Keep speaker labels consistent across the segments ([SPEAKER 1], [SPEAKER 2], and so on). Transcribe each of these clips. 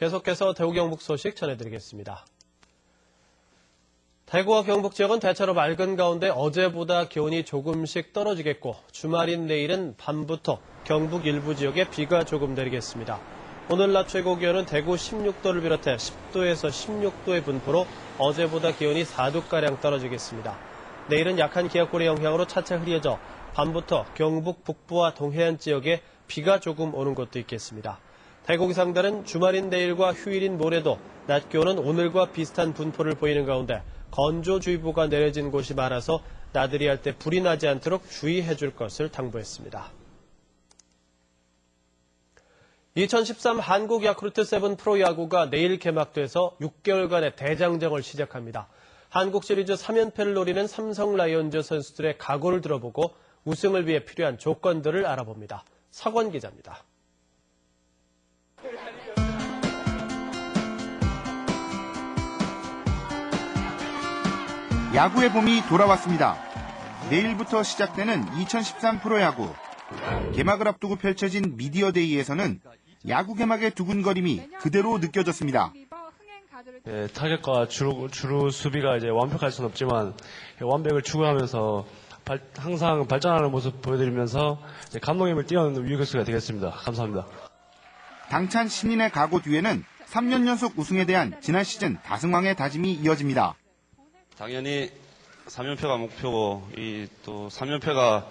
[SPEAKER 1] 계속해서 대구 경북 소식 전해드리겠습니다. 대구와 경북 지역은 대체로 맑은 가운데 어제보다 기온이 조금씩 떨어지겠고 주말인 내일은 밤부터 경북 일부 지역에 비가 조금 내리겠습니다. 오늘 낮 최고 기온은 대구 16도를 비롯해 10도에서 16도의 분포로 어제보다 기온이 4도가량 떨어지겠습니다. 내일은 약한 기압골의 영향으로 차차 흐려져 밤부터 경북 북부와 동해안 지역에 비가 조금 오는 곳도 있겠습니다. 대구 기상단은 주말인 내일과 휴일인 모레도 낮 기온은 오늘과 비슷한 분포를 보이는 가운데 건조주의보가 내려진 곳이 많아서 나들이 할 때 불이 나지 않도록 주의해 줄 것을 당부했습니다. 2013 한국 야쿠르트 세븐 프로야구가 내일 개막돼서 6개월간의 대장정을 시작합니다. 한국 시리즈 3연패를 노리는 삼성 라이온즈 선수들의 각오를 들어보고 우승을 위해 필요한 조건들을 알아봅니다. 서건 기자입니다.
[SPEAKER 2] 야구의 봄이 돌아왔습니다. 내일부터 시작되는 2013 프로야구. 개막을 앞두고 펼쳐진 미디어데이에서는 야구 개막의 두근거림이 그대로 느껴졌습니다.
[SPEAKER 3] 예, 타격과 주루, 주루 수비가 이제 완벽할 수는 없지만 완벽을 추구하면서 발- 항상 발전하는 모습 보여드리면서 감독님을 뛰어넘는 유격수가 되겠습니다. 감사합니다.
[SPEAKER 2] 당찬 신인의 각오 뒤에는 3년 연속 우승에 대한 지난 시즌 다승왕의 다짐이 이어집니다.
[SPEAKER 4] 당연히 3연패가 목표고 이 또 3연패가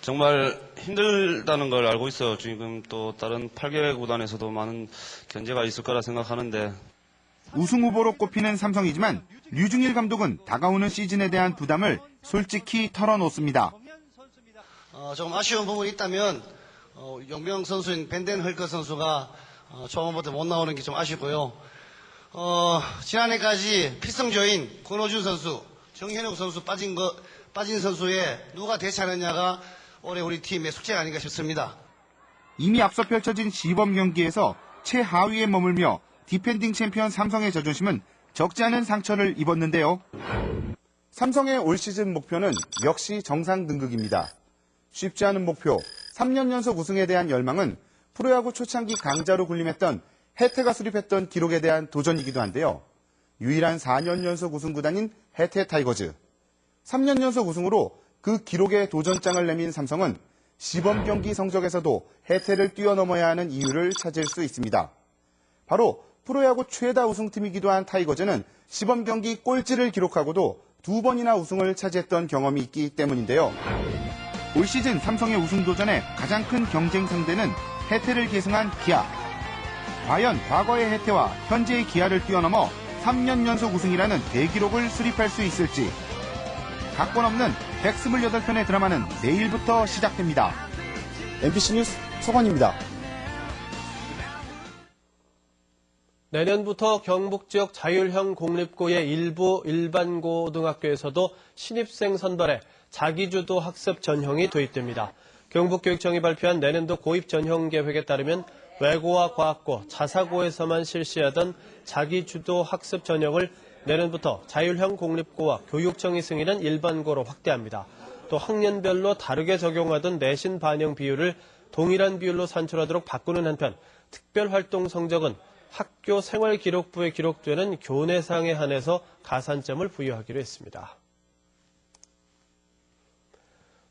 [SPEAKER 4] 정말 힘들다는 걸 알고 있어요. 지금 또 다른 8개 구단에서도 많은 견제가 있을 거라 생각하는데
[SPEAKER 2] 우승 후보로 꼽히는 삼성이지만 류중일 감독은 다가오는 시즌에 대한 부담을 솔직히 털어놓습니다.
[SPEAKER 5] 어, 조금 아쉬운 부분이 있다면 어, 용병 선수인 벤덴 헐커 선수가 어, 초반부터 못 나오는 게 좀 아쉽고요. 어, 지난해까지 필승조인 권호준 선수, 정현욱 선수 빠진 거 빠진 선수에 누가 대체하느냐가 올해 우리 팀의 숙제가 아닌가 싶습니다.
[SPEAKER 2] 이미 앞서 펼쳐진 시범 경기에서 최하위에 머물며 디펜딩 챔피언 삼성의 자존심은 적지 않은 상처를 입었는데요. 삼성의 올 시즌 목표는 역시 정상 등극입니다. 쉽지 않은 목표, 3년 연속 우승에 대한 열망은 프로야구 초창기 강자로 군림했던 해태가 수립했던 기록에 대한 도전이기도 한데요. 유일한 4년 연속 우승 구단인 해태 타이거즈. 3년 연속 우승으로 그 기록에 도전장을 내민 삼성은 시범 경기 성적에서도 해태를 뛰어넘어야 하는 이유를 찾을 수 있습니다. 바로 프로야구 최다 우승팀이기도 한 타이거즈는 시범 경기 꼴찌를 기록하고도 두 번이나 우승을 차지했던 경험이 있기 때문인데요. 올 시즌 삼성의 우승 도전의 가장 큰 경쟁 상대는 해태를 계승한 기아. 과연 과거의 해태와 현재의 기아를 뛰어넘어 3년 연속 우승이라는 대기록을 수립할 수 있을지. 각본 없는 128편의 드라마는 내일부터 시작됩니다. MBC 뉴스 서관입니다.
[SPEAKER 1] 내년부터 경북 지역 자율형 공립고의 일부 일반 고등학교에서도 신입생 선발에 자기주도 학습 전형이 도입됩니다. 경북교육청이 발표한 내년도 고입 전형 계획에 따르면 외고와 과학고, 자사고에서만 실시하던 자기주도 학습 전형을 내년부터 자율형 공립고와 교육청이 승인한 일반고로 확대합니다. 또 학년별로 다르게 적용하던 내신 반영 비율을 동일한 비율로 산출하도록 바꾸는 한편 특별활동 성적은 학교 생활기록부에 기록되는 교내상에 한해서 가산점을 부여하기로 했습니다.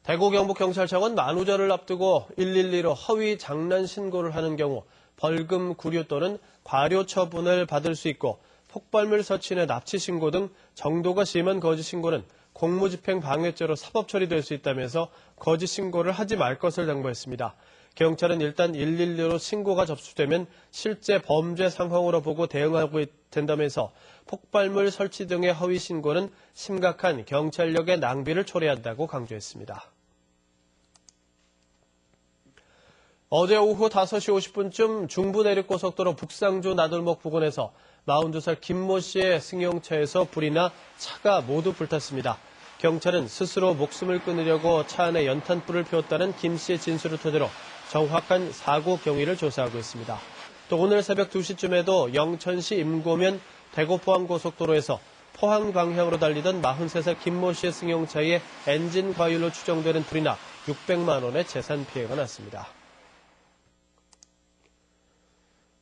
[SPEAKER 1] 대구 경북경찰청은 만우절을 앞두고 112로 허위 장난 신고를 하는 경우 벌금 구류 또는 과료 처분을 받을 수 있고 폭발물 서치내 납치 신고 등 정도가 심한 거짓 신고는 공무집행 방해죄로 사법 처리될 수 있다면서 거짓 신고를 하지 말 것을 당부했습니다. 경찰은 일단 112로 신고가 접수되면 실제 범죄 상황으로 보고 대응하고 된다면서 폭발물 설치 등의 허위 신고는 심각한 경찰력의 낭비를 초래한다고 강조했습니다. 어제 오후 5시 50분쯤 중부 내륙고속도로 북상주 나들목 부근에서 42살 김모 씨의 승용차에서 불이 나 차가 모두 불탔습니다. 경찰은 스스로 목숨을 끊으려고 차 안에 연탄불을 피웠다는 김 씨의 진술을 토대로 정확한 사고 경위를 조사하고 있습니다. 또 오늘 새벽 2시쯤에도 영천시 임고면 대구 포항 고속도로에서 포항 방향으로 달리던 43살 김모 씨의 승용차에 엔진 과율로 추정되는 불이 나 600만 원의 재산 피해가 났습니다.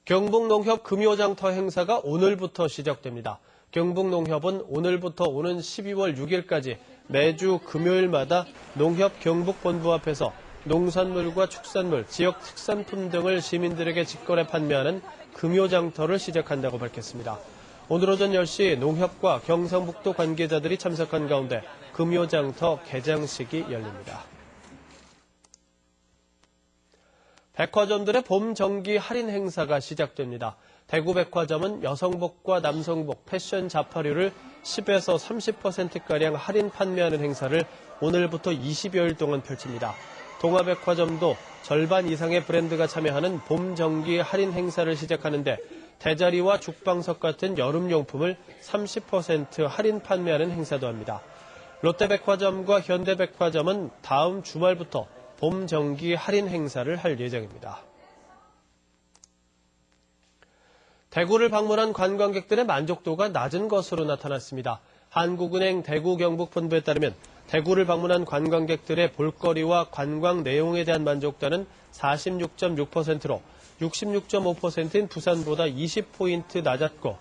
[SPEAKER 1] 경북농협 금요장터 행사가 오늘부터 시작됩니다. 경북농협은 오늘부터 오는 12월 6일까지 매주 금요일마다 농협 경북본부 앞에서 농산물과 축산물, 지역 특산품 등을 시민들에게 직거래 판매하는 금요장터를 시작한다고 밝혔습니다. 오늘 오전 10시 농협과 경상북도 관계자들이 참석한 가운데 금요장터 개장식이 열립니다. 백화점들의 봄 정기 할인 행사가 시작됩니다. 대구 백화점은 여성복과 남성복, 패션 자파류를 10에서 30%가량 할인 판매하는 행사를 오늘부터 20여일 동안 펼칩니다. 동아백화점도 절반 이상의 브랜드가 참여하는 봄 정기 할인 행사를 시작하는데 대자리와 죽방석 같은 여름용품을 30% 할인 판매하는 행사도 합니다. 롯데백화점과 현대백화점은 다음 주말부터 봄 정기 할인 행사를 할 예정입니다. 대구를 방문한 관광객들의 만족도가 낮은 것으로 나타났습니다. 한국은행 대구 경북 본부에 따르면 대구를 방문한 관광객들의 볼거리와 관광 내용에 대한 만족도는 46.6%로 66.5%인 부산보다 20포인트 낮았고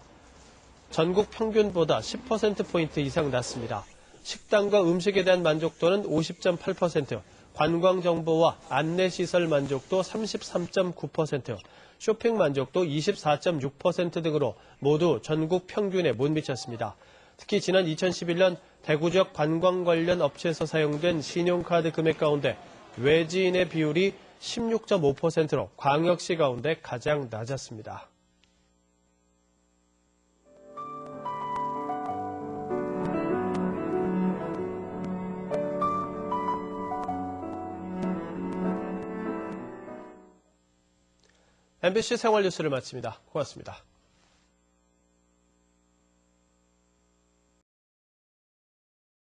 [SPEAKER 1] 전국 평균보다 10%포인트 이상 낮습니다. 식당과 음식에 대한 만족도는 50.8%, 관광 정보와 안내 시설 만족도 33.9%, 쇼핑 만족도 24.6% 등으로 모두 전국 평균에 못 미쳤습니다. 특히 지난 2011년 대구 지역 관광 관련 업체에서 사용된 신용카드 금액 가운데 외지인의 비율이 16.5%로 광역시 가운데 가장 낮았습니다. MBC 생활 뉴스를 마칩니다. 고맙습니다.